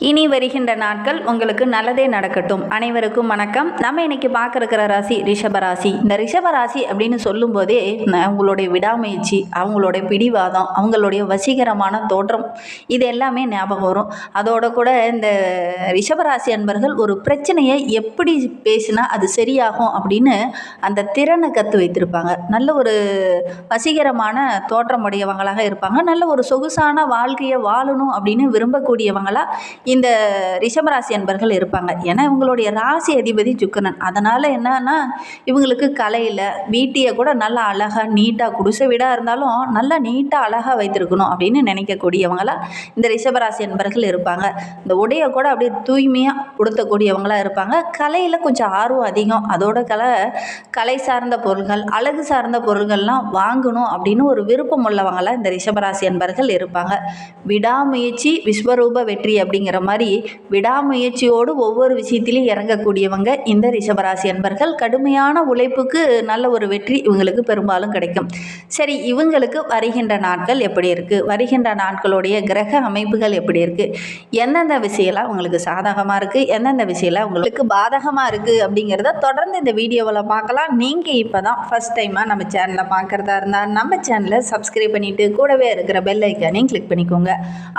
இனி வருகின்ற நாட்கள் உங்களுக்கு நல்லதே நடக்கட்டும். அனைவருக்கும் வணக்கம். நம்ம இன்னைக்கு பார்க்க இருக்கிற ராசி. ரிஷபராசி இந்த ரிஷபராசி அப்படின்னு சொல்லும்போதே அவங்களுடைய விடாமுயற்சி அவங்களுடைய பிடிவாதம் அவங்களுடைய வசீகரமான தோற்றம் இது எல்லாமே ஞாபகம் வரும். அதோட கூட இந்த ரிஷபராசி அன்பர்கள் ஒரு பிரச்சனையை எப்படி பேசினா அது சரியாகும் அப்படின்னு அந்த திறனை கற்று வைத்திருப்பாங்க. நல்ல ஒரு வசீகரமான தோற்றமுடையவங்களாக இருப்பாங்க. நல்ல ஒரு சொகுசான வாழ்க்கையை வாழணும் அப்படின்னு விரும்பக்கூடியவங்களாக இந்த ரிஷபராசி அன்பர்கள் இருப்பாங்க. ஏன்னா இவங்களுடைய ராசி அதிபதி சுக்கரன். அதனால் என்னன்னா இவங்களுக்கு கலையில் வீட்டையை கூட நல்லா அழகாக நீட்டாக குடிசை வீடாக இருந்தாலும் நல்லா நீட்டாக அழகாக வைத்திருக்கணும் அப்படின்னு நினைக்கக்கூடியவங்களாக இந்த ரிஷபராசி அன்பர்கள் இருப்பாங்க. இந்த உடையை கூட அப்படியே தூய்மையாக உடுத்தக்கூடியவங்களாக இருப்பாங்க. கலையில் கொஞ்சம் ஆர்வம் அதிகம். அதோட கலை கலை சார்ந்த பொருள்கள் அழகு சார்ந்த பொருள்கள்லாம் வாங்கணும் அப்படின்னு ஒரு விருப்பம் உள்ளவங்களாம் இந்த ரிஷபராசி அன்பர்கள் இருப்பாங்க. விடாமுயற்சி விஸ்வரூப வெற்றி அப்படிங்கிற மாதிரி விடாமுயற்சியோடு ஒவ்வொரு விஷயத்திலையும் இறங்கக்கூடியவங்க இந்த ரிஷபராசி அன்பர்கள். கடுமையான உழைப்புக்கு நல்ல ஒரு வெற்றி இவங்களுக்கு பெரும்பாலும் கிடைக்கும். சரி இவங்களுக்கு வருகின்ற நாட்கள் எப்படி இருக்குது வருகின்ற நாட்களுடைய கிரக அமைப்புகள் எப்படி இருக்குது எந்தெந்த விஷயம்லாம் உங்களுக்கு சாதகமாக இருக்குது எந்தெந்த விஷயம்லாம் உங்களுக்கு பாதகமாக இருக்குது அப்படிங்கிறத தொடர்ந்து இந்த வீடியோவில் பார்க்கலாம். நீங்கள் இப்போ தான் ஃபஸ்ட் டைமாக நம்ம சேனலை பார்க்குறதா இருந்தால் நம்ம சேனலை சப்ஸ்கிரைப் பண்ணிவிட்டு கூடவே இருக்கிற பெல் ஐக்கானையும் கிளிக் பண்ணிக்கோங்க.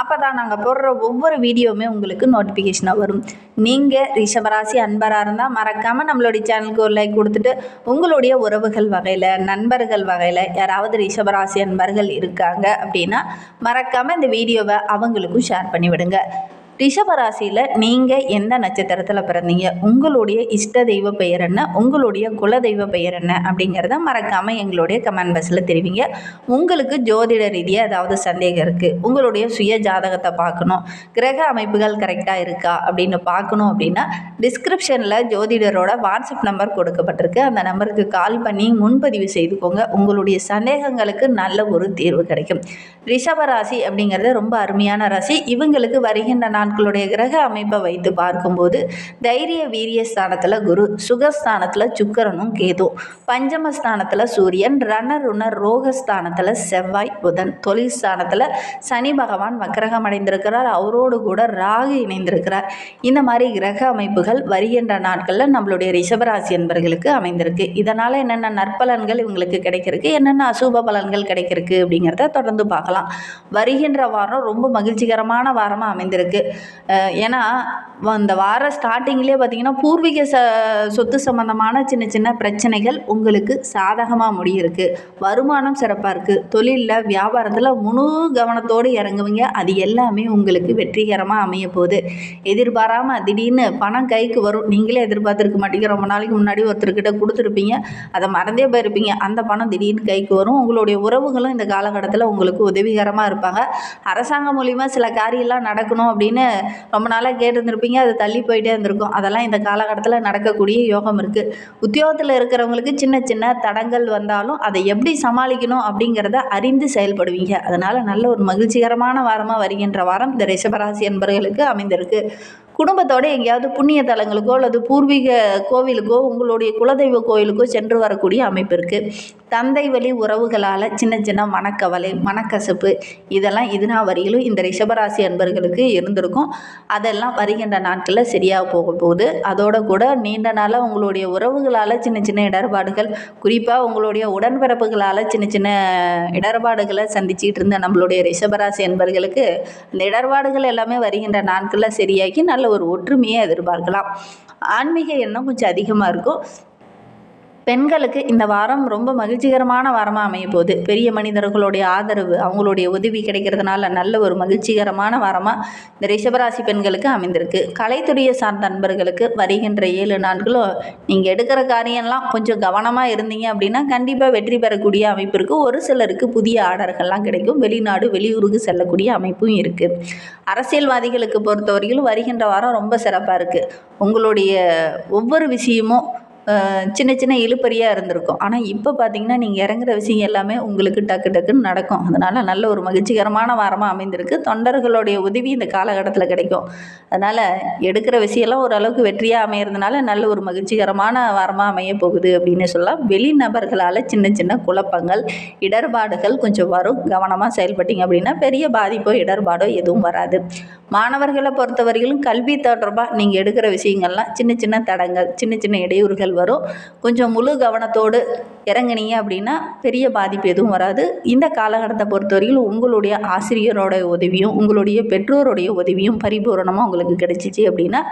அப்போ தான் நாங்கள் போடுற ஒவ்வொரு வீடியோவுமே உங்களுக்கு நோட்டிஃபிகேஷனாக வரும். நீங்கள் ரிஷபராசி அன்பராக இருந்தால் மறக்காமல் நம்மளுடைய சேனலுக்கு ஒரு லைக் கொடுத்துட்டு உங்களுடைய உறவுகள் வகையில் நண்பர்கள் வகையில் யாராவது ரிஷபராசி அன்பர்கள் இருக்காங்க அப்படின்னா மறக்காமல் இந்த வீடியோவை அவங்களுக்கும் ஷேர் பண்ணிவிடுங்க. ரிஷபராசியில் நீங்கள் எந்த நட்சத்திரத்தில் பிறந்தீங்க? உங்களுடைய இஷ்ட தெய்வ பெயர் என்ன? உங்களுடைய குல தெய்வ பெயர் என்ன? அப்படிங்கிறத மறக்காமல் எங்களுடைய கமெண்ட் பாக்ஸில் தெரிவிங்க. உங்களுக்கு ஜோதிட ரீதியாக ஏதாவது சந்தேகம் இருக்குது உங்களுடைய சுய ஜாதகத்தை பார்க்கணும். கிரக அமைப்புகள் கரெக்டாக இருக்கா? அப்படின்னு பார்க்கணும் அப்படின்னா டிஸ்கிரிப்ஷனில் ஜோதிடரோட வாட்ஸ்அப் நம்பர் கொடுக்கப்பட்டிருக்கு. அந்த நம்பருக்கு கால் பண்ணி முன்பதிவு செய்துக்கோங்க. உங்களுடைய சந்தேகங்களுக்கு நல்ல ஒரு தீர்வு கிடைக்கும். ரிஷபராசி அப்படிங்கிறது ரொம்ப அருமையான ராசி. இவங்களுக்கு வருகின்ற நாட்களுடைய கிரக அமைப்பை வைத்து பார்க்கும்போது தைரிய வீரிய ஸ்தானத்தில் குரு சுகஸ்தானத்தில் கேதும் பஞ்சம பஞ்சமஸ்தானத்தில் சூரியன் ரணருணர் ரோகஸ்தானத்தில் செவ்வாய் புதன். தொழில் ஸ்தானத்தில் சனி பகவான் வக்கரகம் அடைந்திருக்கிறார். அவரோடு கூட ராகு இணைந்திருக்கிறார். இந்த மாதிரி கிரக அமைப்புகள் வருகின்ற நாட்களில் நம்மளுடைய ரிஷபராசி என்பர்களுக்கு அமைந்திருக்கு. இதனால் என்னென்ன நற்பலன்கள் இவங்களுக்கு கிடைக்கிறதுக்கு என்னென்ன அசுப பலன்கள் கிடைக்கிறதுக்கு அப்படிங்கிறத தொடர்ந்து பார்க்கலாம். வருகின்ற வாரம் ரொம்ப மகிழ்ச்சிகரமான வாரமாக அமைந்திருக்கு. ஏன்னா அந்த வார ஸ்டார்டிங்லேயே பார்த்தீங்கன்னா பூர்வீக ச சொத்து சம்மந்தமான சின்ன சின்ன பிரச்சனைகள் உங்களுக்கு சாதகமாக முடியிருக்கு. வருமானம் சிறப்பாக இருக்குது தொழிலில் வியாபாரத்தில் முழு கவனத்தோடு இறங்குவீங்க. அது எல்லாமே உங்களுக்கு வெற்றிகரமாக அமைய போகுது. எதிர்பாராமல் திடீர்னு பணம் கைக்கு வரும். நீங்களே எதிர்பார்த்துருக்க மாட்டீங்க. ரொம்ப நாளைக்கு முன்னாடி ஒருத்தர்கிட்ட கொடுத்துருப்பீங்க. அதை மறந்தே போயிருப்பீங்க. அந்த பணம் திடீர்னு கைக்கு வரும். உங்களுடைய உறவுகளும் இந்த காலகட்டத்தில் உங்களுக்கு உதவிகரமாக இருப்பாங்க. அரசாங்கம் மூலிமா சில காரியெல்லாம் நடக்கணும் அப்படின்னு ரொம்ப நாளாக கேட்டிருந்துருப்பீங்க அது தள்ளி போயிட்டே இருந்திருக்கும். அதெல்லாம் இந்த காலகட்டத்தில் நடக்கக்கூடிய யோகம் இருக்குது உத்தியோகத்தில் இருக்கிறவங்களுக்கு சின்ன சின்ன தடங்கள் வந்தாலும் அதை எப்படி சமாளிக்கணும் அப்படிங்கிறத அறிந்து செயல்படுவீங்க. அதனால் நல்ல ஒரு மகிழ்ச்சிகரமான வாரமாக வருகின்ற வாரம் இந்த ரிஷபராசி என்பர்களுக்கு அமைந்திருக்கு. குடும்பத்தோடு எங்கேயாவது புண்ணிய தலங்களுக்கோ அல்லது பூர்வீக கோவிலுக்கோ உங்களுடைய குலதெய்வ கோவிலுக்கோ சென்று வரக்கூடிய அமைப்பு இருக்குது தந்தை வழி உறவுகளால் சின்ன சின்ன மனக்கவலை மனக்கசப்பு இதெல்லாம் இதுனா வரையிலும் இந்த ரிஷபராசி அன்பர்களுக்கு இருந்திருக்கும். அதெல்லாம் வருகின்ற நாட்களில் சரியாக போக போகுது. அதோட கூட நீண்ட நாளாக உங்களுடைய உறவுகளால் சின்ன சின்ன இடர்பாடுகள் குறிப்பாக உங்களுடைய உடன்பிறப்புகளால் சின்ன சின்ன இடர்பாடுகளை சந்திச்சிட்டு இருந்த நம்மளுடைய ரிஷபராசி அன்பர்களுக்கு அந்த இடர்பாடுகள் எல்லாமே வருகின்ற நாட்களில் சரியாகி நல்ல ஒரு ஒற்றுமையை எதிர்பார்க்கலாம். ஆன்மீக எண்ணம் கொஞ்சம் அதிகமாக இருக்கும். பெண்களுக்கு இந்த வாரம் ரொம்ப மகிழ்ச்சிகரமான வாரமாக அமைய போகுது. பெரிய மனிதர்களுடைய ஆதரவு அவங்களுடைய உதவி கிடைக்கிறதுனால நல்ல ஒரு மகிழ்ச்சிகரமான வாரமாக இந்த ரிஷபராசி பெண்களுக்கு அமைந்திருக்கு. கலைத்துறையை சார்ந்த நண்பர்களுக்கு வருகின்ற ஏழு நாட்களும் நீங்கள் எடுக்கிற காரியம்லாம் கொஞ்சம் கவனமாக இருந்தீங்க அப்படின்னா கண்டிப்பாக வெற்றி பெறக்கூடிய அமைப்பு இருக்குது ஒரு சிலருக்கு புதிய ஆர்டர்கள்லாம் கிடைக்கும். வெளிநாடு வெளியூருக்கு செல்லக்கூடிய அமைப்பும் இருக்குது அரசியல்வாதிகளுக்கு பொறுத்தவரையிலும் வருகின்ற வாரம் ரொம்ப சிறப்பாக இருக்குது உங்களுடைய ஒவ்வொரு விஷயமும் சின்ன சின்ன இழுப்பறியாக இருந்திருக்கும். ஆனால் இப்போ பார்த்தீங்கன்னா நீங்கள் இறங்குற விஷயம் எல்லாமே உங்களுக்கு டக்கு டக்குன்னு நடக்கும். அதனால் நல்ல ஒரு மகிழ்ச்சிகரமான வாரமாக அமைந்திருக்கு. தொண்டர்களுடைய உதவி இந்த காலகட்டத்தில் கிடைக்கும். அதனால் எடுக்கிற விஷயம்லாம் ஓரளவுக்கு வெற்றியாக அமையிறதுனால நல்ல ஒரு மகிழ்ச்சிகரமான வாரமாக அமைய போகுது அப்படின்னு சொல்லலாம். வெளிநபர்களால் சின்ன சின்ன குழப்பங்கள் இடர்பாடுகள் கொஞ்சம் வரும். கவனமாக செயல்பட்டீங்க அப்படின்னா பெரிய பாதிப்போ இடர்பாடோ எதுவும் வராது. மாணவர்களை பொறுத்தவரையிலும் கல்வி தொடர்பாக நீங்கள் எடுக்கிற விஷயங்கள்லாம் சின்ன சின்ன தடங்கள் சின்ன சின்ன இடையூறுகள் வரும். கொஞ்சம் முழு கவனத்தோடு இறங்குனீங்க அப்படின்னா பெரிய பாதிப்பு எதுவும் வராது. இந்த காலகட்டத்தை பொறுத்தவரையிலும் உங்களுடைய ஆசிரியரோட உதவியும் உங்களுடைய பெற்றோருடைய உதவியும் பரிபூரணமாக உங்களுக்கு கிடைச்சிச்சு அப்படின்னா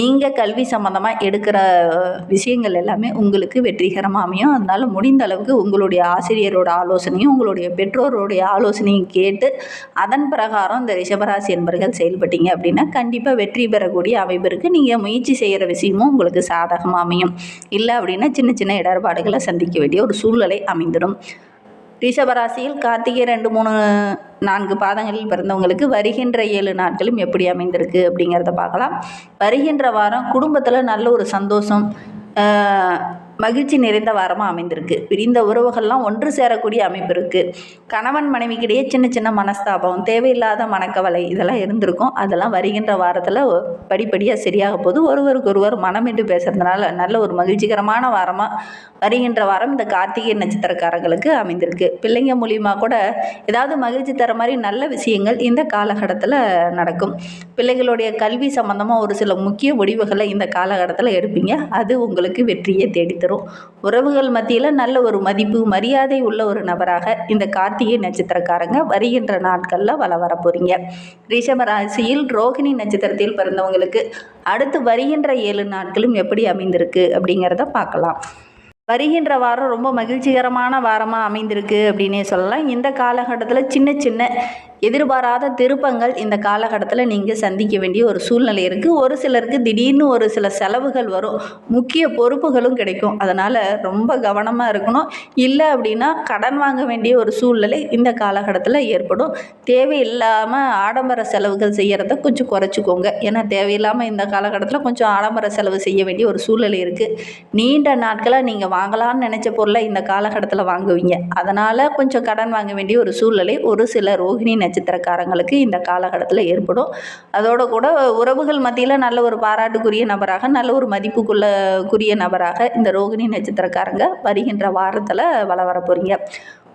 நீங்கள் கல்வி சம்மந்தமாக எடுக்கிற விஷயங்கள் எல்லாமே உங்களுக்கு வெற்றிகரமாக அமையும். அதனால் முடிந்த அளவுக்கு உங்களுடைய ஆசிரியரோட ஆலோசனையும் உங்களுடைய பெற்றோருடைய ஆலோசனையும் கேட்டு அதன் பிரகாரம் இந்த ரிஷபராசி என்பர்கள் செயல்பட்டீங்க அப்படின்னா கண்டிப்பாக வெற்றி பெறக்கூடிய அமைப்பிற்கு நீங்கள் முயற்சி செய்கிற விஷயமும் உங்களுக்கு சாதகமாக அமையும். இல்லை அப்படின்னா சின்ன சின்ன இடர்பாடுகளை சந்திக்க வேண்டிய ஒரு சூழ்நிலை அமைந்துடும். ரிஷபராசியில் கார்த்திகை ரெண்டு மூணு நான்கு பாதங்களில் பிறந்தவங்களுக்கு வருகின்ற ஏழு நாட்களும் எப்படி அமைந்திருக்கு அப்படிங்கிறத பார்க்கலாம். வருகின்ற வாரம் குடும்பத்தில் நல்ல ஒரு சந்தோஷம் மகிழ்ச்சி நிறைந்த வாரமாக அமைந்திருக்கு. பிரிந்த உறவுகள்லாம் ஒன்று சேரக்கூடிய அமைப்பு இருக்குது கணவன் மனைவிக்கிடையே சின்ன சின்ன மனஸ்தாபம் தேவையில்லாத மனக்கவலை இதெல்லாம் இருந்திருக்கும். அதெல்லாம் வருகின்ற வாரத்தில் படிப்படியாக சரியாக போது ஒருவருக்கு ஒருவர் மனமிட்டு பேசுகிறதுனால நல்ல ஒரு மகிழ்ச்சிகரமான வாரமாக வருகின்ற வாரம் இந்த கார்த்திகை நட்சத்திரக்காரங்களுக்கு அமைந்திருக்கு. பிள்ளைங்க மூலியமா கூட ஏதாவது மகிழ்ச்சி தர மாதிரி நல்ல விஷயங்கள் இந்த காலகட்டத்தில் நடக்கும். பிள்ளைகளுடைய கல்வி சம்மந்தமாக ஒரு சில முக்கிய முடிவுகளை இந்த காலகட்டத்தில் எடுப்பீங்க. அது உங்களுக்கு வெற்றியை தேடித்தரும் உறவுகள் மத்தியில் நல்ல ஒரு மதிப்பு மரியாதை உள்ள ஒரு நபராக இந்த கார்த்திகை நட்சத்திரக்காரங்க வருகின்ற நாட்களில் வள வர போகிறீங்க ரிஷப ராசியில் ரோகிணி நட்சத்திரத்தில் பிறந்தவங்களுக்கு அடுத்து வருகின்ற ஏழு நாட்களும் எப்படி அமைந்திருக்கு அப்படிங்கிறத பார்க்கலாம். வருகின்ற வாரம் ரொம்ப மகிழ்ச்சிகரமான வாரமாக அமைந்திருக்கு அப்படின்னே சொல்லலாம். இந்த காலகட்டத்தில் சின்ன சின்ன எதிர்பாராத திருப்பங்கள் இந்த காலகட்டத்தில் நீங்கள் சந்திக்க வேண்டிய ஒரு சூழ்நிலை இருக்குது ஒரு சிலருக்கு திடீர்னு ஒரு சில செலவுகள் வரும். முக்கிய பொறுப்புகளும் கிடைக்கும். அதனால் ரொம்ப கவனமாக இருக்கணும். இல்லை அப்படின்னா கடன் வாங்க வேண்டிய ஒரு சூழ்நிலை இந்த காலகட்டத்தில் ஏற்படும். தேவையில்லாமல் ஆடம்பர செலவுகள் செய்கிறத கொஞ்சம் குறைச்சிக்கோங்க. ஏன்னா தேவையில்லாமல் இந்த காலகட்டத்தில் கொஞ்சம் ஆடம்பர செலவு செய்ய வேண்டிய ஒரு சூழ்நிலை இருக்குது நீண்ட நாட்களாக நீங்கள் வாங்கலாம்னு நினச்ச பொருளை இந்த காலகட்டத்தில் வாங்குவீங்க. அதனால் கொஞ்சம் கடன் வாங்க வேண்டிய ஒரு சூழ்நிலை ஒரு சில ரோகிணி நட்சத்திரக்காரங்களுக்கு இந்த காலகட்டத்தில் ஏற்படும். அதோடு கூட உறவுகள் மத்தியில் நல்ல ஒரு பாராட்டுக்குரிய நபராக நல்ல ஒரு மதிப்புக்குள்ளக்குரிய நபராக இந்த ரோகிணி நட்சத்திரக்காரங்க வருகின்ற வாரத்தில் வள வர போகிறீங்க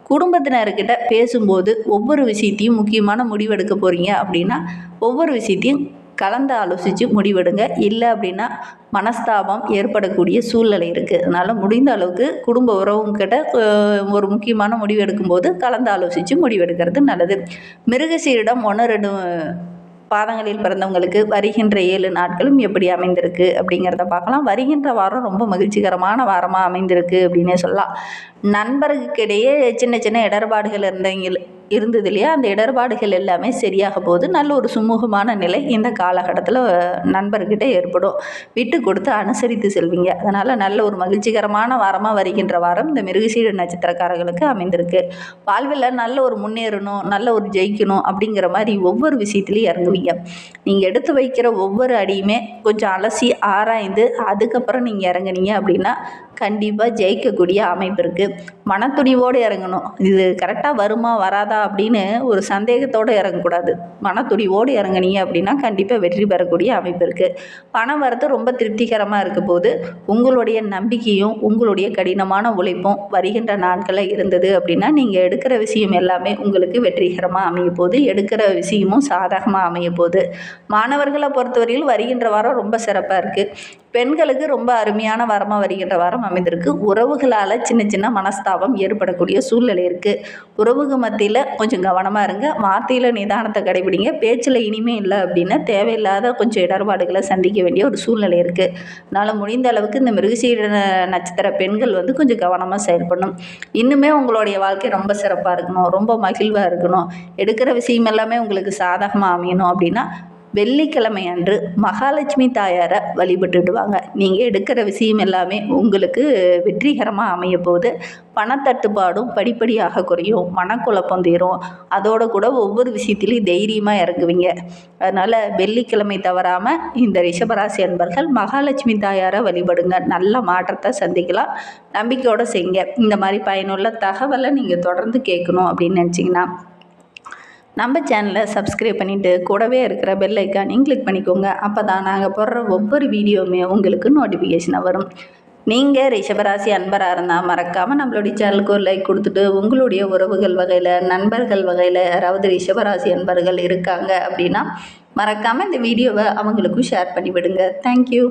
குடும்பத்தினர்கிட்ட பேசும்போது ஒவ்வொரு விஷயத்தையும் முக்கியமான முடிவெடுக்க போகிறீங்க அப்படின்னா ஒவ்வொரு விஷயத்தையும் கலந்து ஆலோசித்து முடிவெடுங்க. இல்லை அப்படின்னா மனஸ்தாபம் ஏற்படக்கூடிய சூழ்நிலை இருக்குது அதனால் முடிந்த அளவுக்கு குடும்ப உறவுங்கிட்ட ஒரு முக்கியமான முடிவு எடுக்கும்போது கலந்து ஆலோசித்து முடிவெடுக்கிறது நல்லது. மிருகசீரிடம் ஒன்று ரெண்டு பாதங்களில் பிறந்தவங்களுக்கு வருகின்ற ஏழு நாட்களும் எப்படி அமைந்திருக்கு அப்படிங்கிறத பார்க்கலாம். வருகின்ற வாரம் ரொம்ப மகிழ்ச்சிகரமான வாரமாக அமைந்திருக்கு அப்படின்னே சொல்லலாம். நண்பர்களுக்கிடையே சின்ன சின்ன இடர்பாடுகள் இருந்தவங்க இருந்தது இல்லையா? அந்த இடர்பாடுகள் எல்லாமே சரியாக போகுது. நல்ல ஒரு சுமூகமான நிலை இந்த காலகட்டத்தில் நண்பர்கிட்ட ஏற்படும். விட்டு கொடுத்து அனுசரித்து செல்வீங்க. அதனால் நல்ல ஒரு மகிழ்ச்சிகரமான வாரமாக வருகின்ற வாரம் இந்த மிருகசீடு நட்சத்திரக்காரர்களுக்கு அமைந்திருக்கு. வாழ்வில் நல்ல ஒரு முன்னேறணும் நல்ல ஒரு ஜெயிக்கணும் அப்படிங்கிற மாதிரி ஒவ்வொரு விஷயத்துலையும் இறங்குவீங்க. நீங்கள் எடுத்து வைக்கிற ஒவ்வொரு அடியுமே கொஞ்சம் அலசி ஆராய்ந்து அதுக்கப்புறம் நீங்கள் இறங்குனீங்க அப்படின்னா கண்டிப்பாக ஜெயிக்கக்கூடிய அமைப்பு இருக்குது மனத்துணிவோடு இறங்கணும். இது கரெக்டாக வருமா வராதா அப்படின்னு ஒரு சந்தேகத்தோடு இறங்கக்கூடாது. மனத்துணிவோடு இறங்குனீங்க அப்படின்னா கண்டிப்பாக வெற்றி பெறக்கூடிய அமைப்பு இருக்குது பணம் வரது ரொம்ப திருப்திகரமாக இருக்க போது உங்களுடைய நம்பிக்கையும் உங்களுடைய கடினமான உழைப்பும் வருகின்ற நாட்களில் இருந்தது அப்படின்னா நீங்கள் எடுக்கிற விஷயம் எல்லாமே உங்களுக்கு வெற்றிகரமாக அமைய போகுது எடுக்கிற விஷயமும் சாதகமாக அமைய போகுது மாணவர்களை பொறுத்தவரையில் வருகின்ற வாரம் ரொம்ப சிறப்பாக இருக்குது பெண்களுக்கு ரொம்ப அருமையான வாரமாக வருகின்ற வாரம் அமைந்திருக்கு. உறவுகளால் சின்ன சின்ன மனஸ்தாபம் ஏற்படக்கூடிய சூழ்நிலை இருக்குது உறவுக மத்தியில் கொஞ்சம் கவனமாக இருங்க. வார்த்தையில் நிதானத்தை கடைபிடிங்க. பேச்சில் இனிமே இல்லை அப்படின்னா தேவையில்லாத கொஞ்சம் இடர்பாடுகளை சந்திக்க வேண்டிய ஒரு சூழ்நிலை இருக்குது அதனால் முடிந்த அளவுக்கு இந்த மிருகசீட நட்சத்திர பெண்கள் வந்து கொஞ்சம் கவனமாக செயல்படணும். இன்னுமே உங்களுடைய வாழ்க்கை ரொம்ப சிறப்பாக இருக்கணும். ரொம்ப மகிழ்வாக இருக்கணும். எடுக்கிற விஷயம் எல்லாமே உங்களுக்கு சாதகமாக அமையணும் அப்படின்னா வெள்ளிக்கிழமை அன்று மகாலட்சுமி தாயாரை வழிபட்டுடுவாங்க. நீங்கள் எடுக்கிற விஷயம் எல்லாமே உங்களுக்கு வெற்றிகரமாக அமைய போகுது பணத்தட்டுப்பாடும் படிப்படியாக குறையும். மனக்குழப்பம் தீரும். அதோட கூட ஒவ்வொரு விஷயத்துலையும் தைரியமாக இறங்குவீங்க. அதனால் வெள்ளிக்கிழமை தவறாமல் இந்த ரிஷபராசி அன்பர்கள் மகாலட்சுமி தாயாரை வழிபடுங்க. நல்ல மாற்றத்தை சந்திக்கலாம். நம்பிக்கையோடு செய்யுங்க. இந்த மாதிரி பயனுள்ள தகவலை நீங்கள் தொடர்ந்து கேட்கணும் அப்படின்னு நினச்சிங்கன்னா நம்ம சேனலை சப்ஸ்கிரைப் பண்ணிவிட்டு கூடவே இருக்கிற பெல் ஐக்கானையும் கிளிக் பண்ணிக்கோங்க. அப்போ தான் நாங்கள் போடுற ஒவ்வொரு வீடியோவுமே உங்களுக்கு நோட்டிஃபிகேஷனாக வரும். நீங்கள் ரிஷபராசி அன்பராக இருந்தால் மறக்காமல் நம்மளுடைய சேனலுக்கு ஒரு லைக் கொடுத்துட்டு உங்களுடைய உறவுகள் வகையில் நண்பர்கள் வகையில் யாராவது ரிஷபராசி அன்பர்கள் இருக்காங்க அப்படின்னா மறக்காமல் இந்த வீடியோவை அவங்களுக்கும் ஷேர் பண்ணிவிடுங்க. தேங்க்யூ